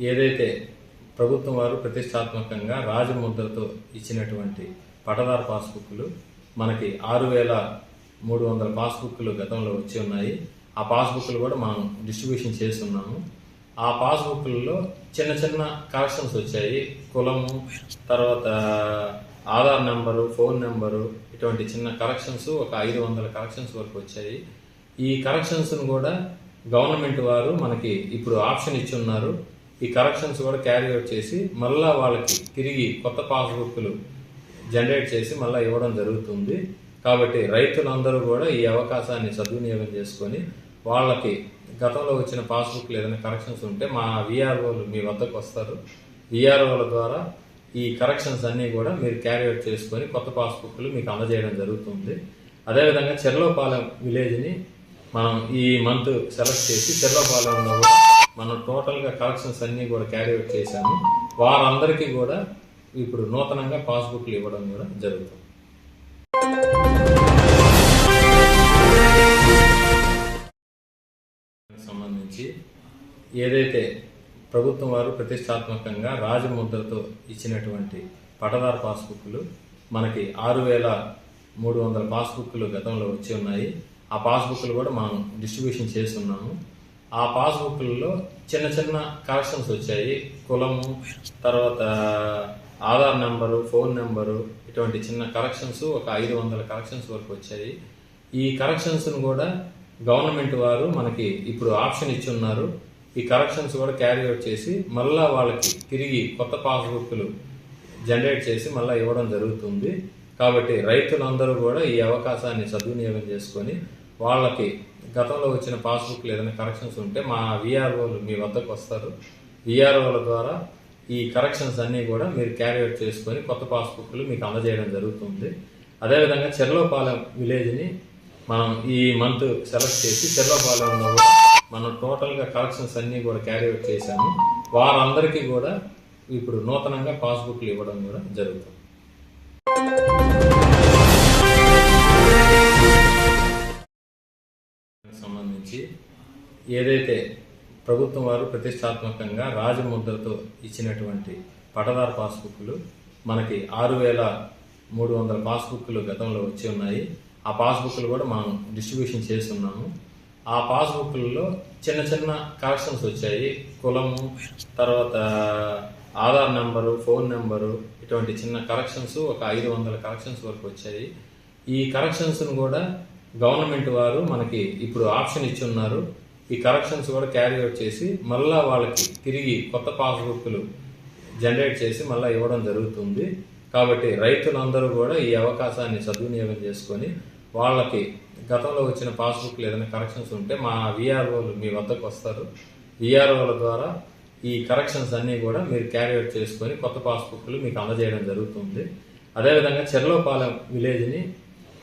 ఏదైతే ప్రభుత్వం వారు ప్రతిష్టాత్మకంగా రాజముద్రతో ఇచ్చినటువంటి పటదార్ పాస్బుక్లు మనకి ఆరు వేల మూడు వందల పాస్బుక్లు గతంలో వచ్చి ఉన్నాయి. ఆ పాస్బుక్లు కూడా మనం డిస్ట్రిబ్యూషన్ చేస్తున్నాము. ఆ పాస్బుక్లలో చిన్న చిన్న కరెక్షన్స్ వచ్చాయి. కులము తర్వాత ఆధార్ నెంబరు ఫోన్ నెంబరు ఇటువంటి చిన్న కరెక్షన్స్ ఒక ఐదు వందల కరెక్షన్స్ వరకు వచ్చాయి. ఈ కరెక్షన్స్ను కూడా గవర్నమెంట్ వారు మనకి ఇప్పుడు ఆప్షన్ ఇచ్చి ఉన్నారు. ఈ కరెక్షన్స్ కూడా క్యారీ అవుట్ చేసి మళ్ళా వాళ్ళకి తిరిగి కొత్త పాస్బుక్లు జనరేట్ చేసి మళ్ళీ ఇవ్వడం జరుగుతుంది. కాబట్టి రైతులందరూ కూడా ఈ అవకాశాన్ని సద్వినియోగం చేసుకొని వాళ్ళకి గతంలో వచ్చిన పాస్బుక్లు ఏదైనా కరెక్షన్స్ ఉంటే మా విఆర్ఓలు మీ వద్దకు వస్తారు. విఆర్ఓల ద్వారా ఈ కరెక్షన్స్ అన్నీ కూడా మీరు క్యారీ అవుట్ చేసుకొని కొత్త పాస్బుక్లు మీకు అందజేయడం జరుగుతుంది. అదేవిధంగా చెర్లోపాలెం విలేజ్ని మనం ఈ మంత్ సెలెక్ట్ చేసి చెర్లోపాలెంలో కూడా మనం టోటల్గా కలెక్షన్స్ అన్నీ కూడా క్యారీ అవుట్ చేశాము. వారందరికీ కూడా ఇప్పుడు నూతనంగా పాస్బుక్లు ఇవ్వడం కూడా జరుగుతుంది. సంబంధించి ఏదైతే ప్రభుత్వం వారు ప్రతిష్టాత్మకంగా రాజముద్రతో ఇచ్చినటువంటి పటదార్ పాస్బుక్లు మనకి ఆరు వేల మూడు వందల పాస్బుక్లు గతంలో వచ్చి ఉన్నాయి. ఆ పాస్బుక్లు కూడా మనం డిస్ట్రిబ్యూషన్ చేస్తున్నాము. ఆ పాస్బుక్లలో చిన్న చిన్న కరెక్షన్స్ వచ్చాయి. కులము తర్వాత ఆధార్ నెంబరు ఫోన్ నెంబరు ఇటువంటి చిన్న కరెక్షన్స్ ఒక ఐదు వందల కరెక్షన్స్ వరకు వచ్చాయి. ఈ కరెక్షన్స్ను కూడా గవర్నమెంట్ వారు మనకి ఇప్పుడు ఆప్షన్ ఇచ్చి ఉన్నారు. ఈ కరెక్షన్స్ కూడా క్యారీ అవుట్ చేసి మళ్ళా వాళ్ళకి తిరిగి కొత్త పాస్బుక్లు జనరేట్ చేసి మళ్ళీ ఇవ్వడం జరుగుతుంది. కాబట్టి రైతులందరూ కూడా ఈ అవకాశాన్ని సద్వినియోగం చేసుకొని వాళ్ళకి గతంలో వచ్చిన పాస్బుక్లు ఏదైనా కరెక్షన్స్ ఉంటే మా విఆర్ఓలు మీ వద్దకు వస్తారు. విఆర్ఓల ద్వారా ఈ కరెక్షన్స్ అన్నీ కూడా మీరు క్యారీ అవుట్ చేసుకొని కొత్త పాస్బుక్లు మీకు అందజేయడం జరుగుతుంది. అదేవిధంగా చెర్లోపాలెం విలేజ్ని మనం ఈ మంత్ సెలెక్ట్ చేసి చెర్లోపాలెంలో మనం టోటల్గా కరెక్షన్స్ అన్నీ కూడా క్యారీ అవుట్ చేశాము. వారందరికీ కూడా ఇప్పుడు నూతనంగా పాస్బుక్లు ఇవ్వడం కూడా జరుగుతుంది. సంబంధించి ఏదైతే ప్రభుత్వం వారు ప్రతిష్టాత్మకంగా రాజముద్రతో ఇచ్చినటువంటి పటదార్ పాస్బుక్లు మనకి ఆరు వేల మూడు వందల పాస్బుక్లు గతంలో వచ్చి ఉన్నాయి. ఆ పాస్బుక్లు కూడా మనం డిస్ట్రిబ్యూషన్ చేస్తున్నాము. ఆ పాస్బుక్లలో చిన్న చిన్న కరెక్షన్స్ వచ్చాయి. కులము తర్వాత ఆధార్ నెంబరు ఫోన్ నెంబరు ఇటువంటి చిన్న కరెక్షన్స్ ఒక ఐదు వందల కరెక్షన్స్ వరకు వచ్చాయి. ఈ కరెక్షన్స్ను కూడా గవర్నమెంట్ వారు మనకి ఇప్పుడు ఆప్షన్ ఇచ్చి ఉన్నారు. ఈ కరెక్షన్స్ కూడా క్యారీ అవుట్ చేసి మళ్ళా వాళ్ళకి తిరిగి కొత్త పాస్బుక్లు జనరేట్ చేసి మళ్ళీ ఇవ్వడం జరుగుతుంది. కాబట్టి రైతులందరూ కూడా ఈ అవకాశాన్ని సద్వినియోగం చేసుకొని వాళ్ళకి గతంలో వచ్చిన పాస్బుక్లు ఏదైనా కరెక్షన్స్ ఉంటే మా విఆర్ఓలు మీ వద్దకు వస్తారు. విఆర్ఓల ద్వారా ఈ కరెక్షన్స్ అన్నీ కూడా మీరు క్యారీ అవుట్ చేసుకొని కొత్త పాస్బుక్లు మీకు అందజేయడం జరుగుతుంది. అదేవిధంగా చెర్లోపాలెం విలేజ్ని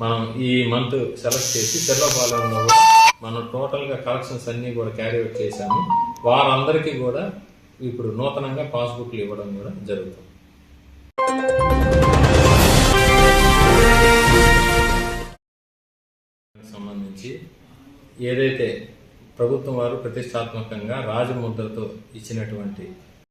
మనం ఈ మంత్ సెలెక్ట్ చేసి చెర్లోపాలెంలో కూడా మనం టోటల్గా కలెక్షన్స్ అన్నీ కూడా క్యారీ అవుట్ చేశాము. వారందరికీ కూడా ఇప్పుడు నూతనంగా పాస్బుక్లు ఇవ్వడం కూడా జరుగుతుంది. సంబంధించి ఏదైతే ప్రభుత్వం వారు ప్రతిష్టాత్మకంగా రాజముద్రతో ఇచ్చినటువంటి